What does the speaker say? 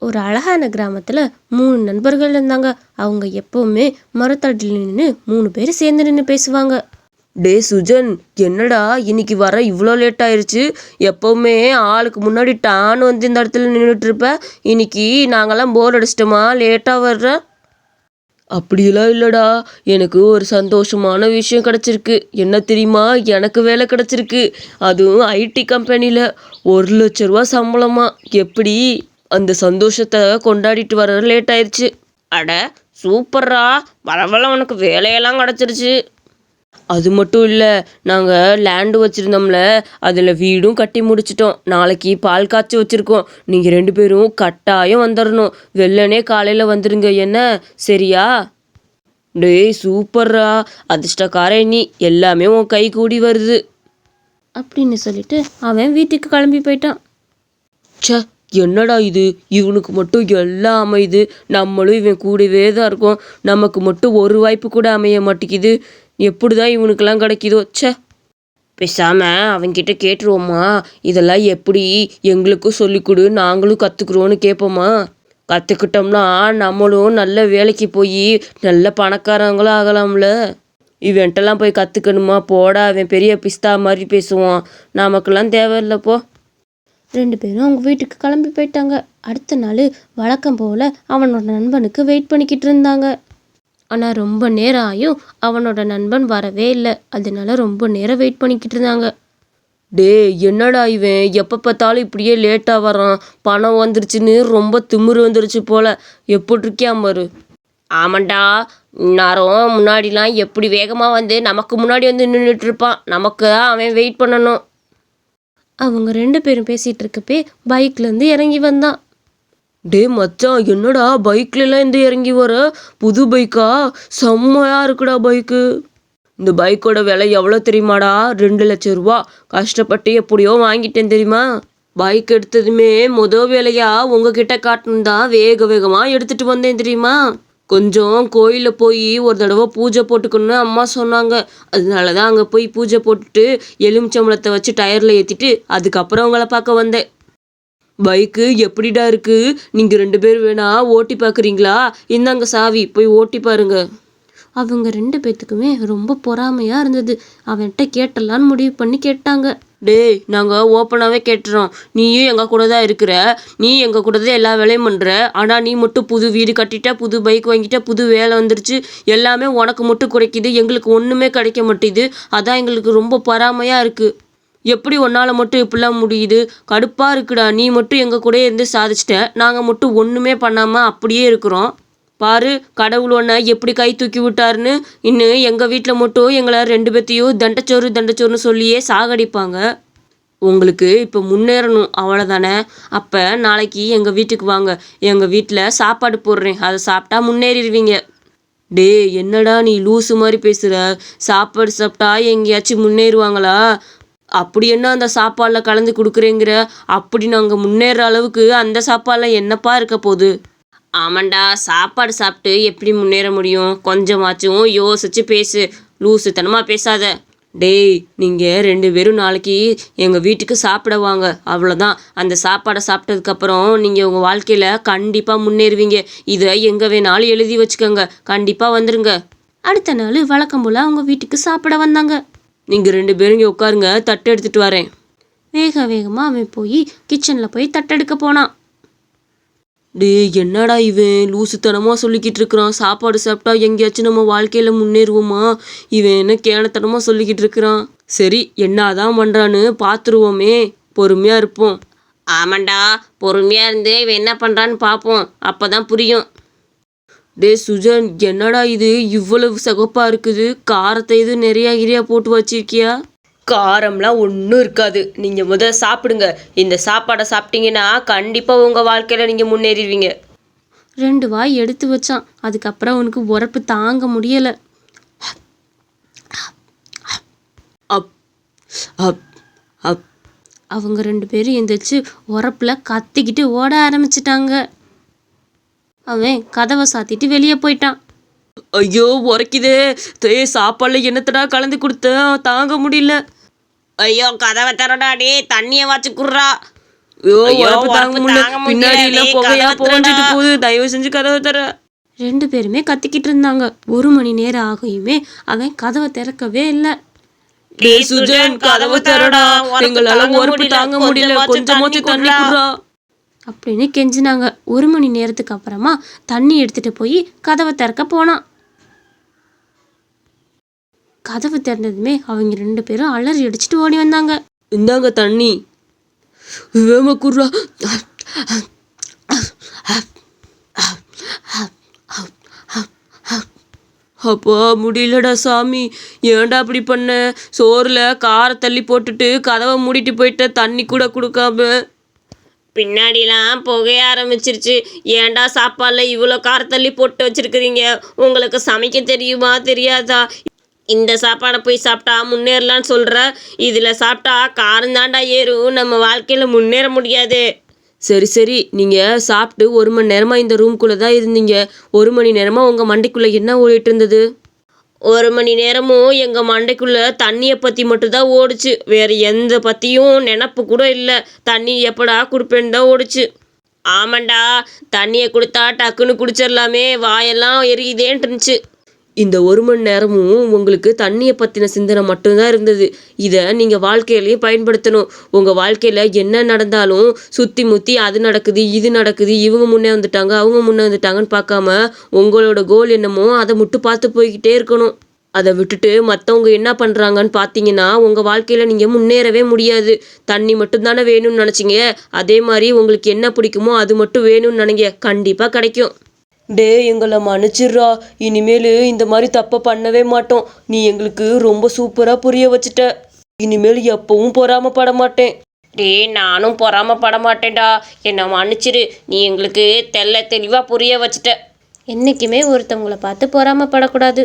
ஒரு அழகான கிராமத்தில் மூணு நண்பர்கள் இருந்தாங்க. அவங்க எப்பவுமே மரத்தடியில் நின்று மூணு பேர் சேர்ந்து நின்று பேசுவாங்க. டே சுஜன் என்னடா இன்னைக்கு வர இவ்வளோ லேட் ஆயிடுச்சு எப்பவுமே ஆளுக்கு முன்னாடி டான் வந்து இந்த இடத்துல நின்றுட்டு இருப்ப. இன்னைக்கு நாங்கெல்லாம் போர் அடிச்சிட்டோமா? லேட்டாக வர்ற? அப்படியெல்லாம் இல்லைடா. எனக்கு ஒரு சந்தோஷமான விஷயம் கிடச்சிருக்கு. என்ன தெரியுமா? எனக்கு வேலை கிடச்சிருக்கு. அதுவும் ஐடி கம்பெனியில் ஒரு லட்ச ரூபா சம்பளமா? எப்படி? அந்த சந்தோஷத்தை கொண்டாடிட்டு வர லேட் ஆயிருச்சு. அட சூப்பர்ரா. பரவாயில்ல உனக்கு வேலையெல்லாம் கிடச்சிருச்சு. அது மட்டும் இல்லை நாங்கள் லேண்டு வச்சுருந்தோம்ல அதில் வீடும் கட்டி முடிச்சிட்டோம். நாளைக்கு பால் காய்ச்சி வச்சுருக்கோம். நீங்கள் ரெண்டு பேரும் கட்டாயம் வந்துடணும் வெள்ளனே காலையில் வந்துடுங்க என்ன? சரியா? டேய் சூப்பர்ரா. அதிர்ஷ்டக்காரன் நீ. எல்லாமே உன் கை கூடி வருது. அப்படின்னு சொல்லிட்டு அவன் வீட்டுக்கு கிளம்பி போயிட்டான். ச்சே என்னடா இது? இவனுக்கு மட்டும் எல்லாம் அமையுது. நம்மளும் இவன் கூடவே தான் இருக்கோம். நமக்கு மட்டும் ஒரு வாய்ப்பு கூட அமைய மாட்டேங்குது. எப்படி தான் இவனுக்கெல்லாம் கிடைக்குதோ? ச்சே. பேசாம அவன்கிட்ட கேட்டுருவோமா இதெல்லாம் எப்படி? எங்களுக்கும் சொல்லிக் கொடு நாங்களும் கற்றுக்குறோன்னு கேட்போமா கற்றுக்கிட்டோம்னா நம்மளும் நல்ல வேலைக்கு போய் நல்ல பணக்காரங்களும் ஆகலாம்ல. இவன்ட்டெல்லாம் போய் கற்றுக்கணுமா போடா. அவன் பெரிய பிஸ்தா மாதிரி பேசுவான். நமக்கெல்லாம் தேவையில்லைப்போ போ. ரெண்டு பேரும் அவங்க வீட்டுக்கு கிளம்பி போயிட்டாங்க. அடுத்த நாள் வழக்கம் போல் அவனோட நண்பனுக்கு வெயிட் பண்ணிக்கிட்டு இருந்தாங்க. ஆனால் ரொம்ப நேரம் ஆயும் அவனோட நண்பன் வரவே இல்லை. அதனால ரொம்ப நேரம் வெயிட் பண்ணிக்கிட்டு இருந்தாங்க. டேய் என்னடா இவன்? எப்போ பார்த்தாலும் இப்படியே லேட்டாக வரான். பணம் வந்துருச்சுன்னு ரொம்ப திமிரு வந்துருச்சு போல. எப்படி இருக்கியா மறு? ஆமாண்டா நேரம் முன்னாடிலாம் எப்படி வேகமாக வந்து நமக்கு முன்னாடி வந்து நின்றுட்டு இருப்பான். நமக்கு தான் அவன் வெயிட் பண்ணணும். அவங்க ரெண்டு பேரும் பேசிகிட்டு இருக்கப்பே பைக்லேருந்து இறங்கி வந்தான். டே மச்சான் என்னடா பைக்லலாம் இந்த இறங்கி வர? புது பைக்கா? செம்மையாக இருக்குடா பைக்கு. இந்த பைக்கோட விலை எவ்வளோ தெரியுமாடா? ரெண்டு லட்சம் ரூபா. கஷ்டப்பட்டு எப்படியோ வாங்கிட்டேன் தெரியுமா? பைக் எடுத்ததுமே முத வேலையாக உங்ககிட்ட காட்டணும் தான் வேக வேகமாக எடுத்துகிட்டு வந்தேன் தெரியுமா? கொஞ்சம் கோயிலில் போய் ஒரு தடவை பூஜை போட்டுக்கணும்னு அம்மா சொன்னாங்க. அதனால தான் அங்கே போய் பூஜை போட்டுட்டு எலுமிச்சம்பழத்தை வச்சு டயரில் ஏற்றிட்டு அதுக்கப்புறம் உங்களை பார்க்க வந்தேன். பைக்கு எப்படிடா இருக்கு? நீங்கள் ரெண்டு பேர் வேணா ஓட்டி பார்க்குறீங்களா? இந்தாங்க சாவி போய் ஓட்டி பாருங்க. அவங்க ரெண்டு பேத்துக்குமே ரொம்ப பொறாமையாக இருந்தது. அவன்கிட்ட கேட்டலான்னு முடிவு பண்ணி கேட்டாங்க. டேய் நாங்கள் ஓப்பனாகவே கேட்டுறோம். நீயும் எங்கள் கூட தான் இருக்கிற? நீ எங்கள் கூட தான் எல்லா வேலையும் பண்ணுற ஆனால் நீ மட்டும் புது வீடு கட்டிட்ட புது பைக் வாங்கிட்ட புது வேலை வந்துருச்சு. எல்லாமே உனக்கு மட்டும் குறைக்குது எங்களுக்கு ஒன்றுமே கிடைக்க மாட்டேங்குது. அதான் எங்களுக்கு ரொம்ப பொறாமையாக இருக்குது எப்படி உன்னால் மட்டும் இப்படிலாம் முடியுது? கடுப்பாக இருக்குடா. நீ மட்டும் எங்கள் கூடயே இருந்து சாதிச்சிட்ட. நாங்கள் மட்டும் ஒன்றுமே பண்ணாமல் அப்படியே இருக்கிறோம். பாரு கடவுள் ஒன்றை எப்படி கை தூக்கி விட்டாருன்னு. இன்னும் எங்கள் வீட்டில் மட்டும் எங்களை ரெண்டு பேர்த்தையும் தண்டச்சோறு தண்டச்சோறுன்னு சொல்லியே சாகடிப்பாங்க. உங்களுக்கு இப்போ முன்னேறணும் அவ்வளோதானே அப்போ நாளைக்கு எங்கள் வீட்டுக்கு வாங்க. எங்கள் வீட்டில் சாப்பாடு போடுறேன். அதை சாப்பிட்டா முன்னேறிடுவீங்க. டேய் என்னடா நீ லூசு மாதிரி பேசுகிற சாப்பாடு சாப்பிட்டா எங்கேயாச்சும் முன்னேறுவாங்களா? அப்படி என்ன அந்த சாப்பாடில் கலந்து கொடுக்குறேங்கிற? அப்படி நாங்கள் முன்னேற அளவுக்கு அந்த சாப்பாடில் என்னப்பா இருக்க போகுது? ஆமாண்டா சாப்பாடு சாப்பிட்டு எப்படி முன்னேற முடியும்? கொஞ்சமாச்சும் யோசிச்சு பேசு. லூசுத்தனமாக பேசாத. டேய் நீங்கள் ரெண்டு பேரும் நாளைக்கு எங்கள் வீட்டுக்கு சாப்பிட வாங்க. அவ்வளோதான் அந்த சாப்பாடை சாப்பிட்டதுக்கப்புறம் நீங்கள் உங்கள் வாழ்க்கையில் கண்டிப்பாக முன்னேறுவீங்க. இதை எங்கே வேணாலும் எழுதி வச்சுக்கோங்க. கண்டிப்பாக வந்துருங்க. அடுத்த நாள் வழக்கம் போல் அவங்க வீட்டுக்கு சாப்பிட வந்தாங்க. நீங்கள் ரெண்டு பேரும் இங்கே உட்காருங்க. தட்டு எடுத்துகிட்டு வரேன். வேக வேகமாக அவன் போய் கிச்சனில் போய் தட்டெடுக்க போனான். டேய் என்னடா இவன்? லூசுத்தனமாக சொல்லிக்கிட்டு இருக்கிறான். சாப்பாடு சாப்பிட்டா எங்கேயாச்சும் நம்ம வாழ்க்கையில் முன்னேறுவோமா? இவன் என்ன கேனத்தனமாக சொல்லிக்கிட்டு இருக்கிறான்? சரி என்னதான் பண்ணுறான்னு பார்த்துருவோமே. பொறுமையாக இருப்போம். ஆமாண்டா பொறுமையாக இருந்து இவன் என்ன பண்ணுறான்னு பார்ப்போம். அப்போ தான் புரியும். டே சுஜன் என்னடா இது? இவ்வளவு சிகப்பா இருக்குது. காரத்தை இது நிறையா கிரியா போட்டு வச்சிருக்கியா? காரம்லாம் ஒன்றும் இருக்காது. நீங்கள் முத சாப்பிடுங்க. இந்த சாப்பாடை சாப்பிட்டீங்கன்னா கண்டிப்பாக உங்கள் வாழ்க்கையில் நீங்கள் முன்னேறிடுவீங்க. ரெண்டு வாய் எடுத்து வச்சான். அதுக்கப்புறம் அவனுக்கு உரப்பு தாங்க முடியலை. அப் அப் அப். அவங்க ரெண்டு பேரும் எந்திரிச்சு உரப்பில் கத்திக்கிட்டு ஓட ஆரம்பிச்சிட்டாங்க. அவன் கதவை சாத்திட்டு வெளியே போயிட்டான். ஐயோ உரைக்குதே. தே சாப்பாடில் என்னத்தடா கலந்து கொடுத்தேன் தாங்க முடியல. ஐயோ கதவை தரடா டே தண்ணியை வச்சு குடுறா. ஐயோ பின்னாடி. எல்லாம் புகையா புகஞ்சிட்டு திறடா. போகுது. தயவு செஞ்சு கதவை தர ரெண்டு பேருமே கத்திக்கிட்டு இருந்தாங்க. ஒரு மணி நேரம் ஆகியுமே அவன் கதவை திறக்கவே இல்லை. டேய் சுஜன் கதவை தரடா எங்களால உரப்பு தாங்க முடியல. கொஞ்சமாச்சும் தண்ணி குடுறா. அப்படின்னு கெஞ்சினாங்க. ஒரு மணி நேரத்துக்கு அப்புறமா தண்ணி எடுத்துட்டு போய் கதவை திறக்க போனான். கதவு திறந்ததுமே அவங்க ரெண்டு பேரும் அலறி அடிச்சுட்டு ஓடி வந்தாங்க. இந்தாங்க தண்ணி. வேம குர்ரா. அப்பா முடியலடா சாமி. ஏன்டா அப்படி பண்ண? சோறுல காரை தள்ளி போட்டுட்டு கதவை மூடிட்டு போயிட்ட தண்ணி கூட கொடுக்காம. பின்னாடிலாம் புகைய ஆரம்பிச்சிருச்சு. ஏன்டா சாப்பாடுல இவ்வளோ காரத்தள்ளி போட்டு வச்சிருக்கிறீங்க? உங்களுக்கு சமைக்க தெரியுமா தெரியாதா? இந்த சாப்பாடை போய் சாப்பிட்டா முன்னேறலான்னு சொல்கிற இதில் சாப்பிட்டா காரம் தாண்டா ஏறும். நம்ம வாழ்க்கையில் முன்னேற முடியாது. சரி சரி. நீங்கள் சாப்பிட்டு ஒரு மணி நேரமாக இந்த ரூம்குள்ளே தான் இருந்தீங்க. ஒரு மணி நேரமாக உங்கள் மண்டைக்குள்ளே என்ன ஓடிட்டு இருந்தது? ஒரு மணி நேரமும் எங்கள் மண்டைக்குள்ளே தண்ணியை பற்றி மட்டும்தான் ஓடுச்சு. வேறு எந்த பற்றியும் நினப்பு கூட இல்லை. தண்ணி எப்படா கொடுப்பேன்னு தான் ஓடுச்சு. ஆமாண்டா. தண்ணியை கொடுத்தா டக்குன்னு குடிச்சிடலாமே வாயெல்லாம் எரியுதேன்ட்டு இருந்துச்சு. இந்த ஒரு மணி நேரமும் உங்களுக்கு தண்ணியை பற்றின சிந்தனை மட்டும்தான் இருந்தது. இதை நீங்கள் வாழ்க்கையிலையும் பயன்படுத்தணும். உங்கள் வாழ்க்கையில் என்ன நடந்தாலும் சுற்றி முற்றி அது நடக்குது இது நடக்குது இவங்க முன்னே வந்துட்டாங்க அவங்க முன்னே வந்துட்டாங்கன்னு பார்க்காம உங்களோட கோல் என்னமோ அதை மட்டும் பார்த்து போய்கிட்டே இருக்கணும். அதை விட்டுட்டு மற்றவங்க என்ன பண்ணுறாங்கன்னு பார்த்தீங்கன்னா உங்கள் வாழ்க்கையில் நீங்கள் முன்னேறவே முடியாது. தண்ணி மட்டும் தானே வேணும்னு நினச்சிங்க. அதே மாதிரி உங்களுக்கு என்ன பிடிக்குமோ அது மட்டும் வேணும்னு நினைங்க. கண்டிப்பாக கிடைக்கும். டே எங்களை மன்னிச்சிடுறா. இனிமேல் இந்த மாதிரி தப்பை பண்ணவே மாட்டோம். நீ எங்களுக்கு ரொம்ப சூப்பராக புரிய வச்சுட்ட. இனிமேல் எப்பவும் பொறாமப்பட மாட்டேன். டேய் நானும் பொறாமப்பட மாட்டேன்டா. என்னை மன்னிச்சிரு. நீ எங்களுக்கு தெல்ல தெளிவாக புரிய வச்சுட்ட. என்றைக்குமே ஒருத்தவங்கள பார்த்து பொறாமப்படக்கூடாது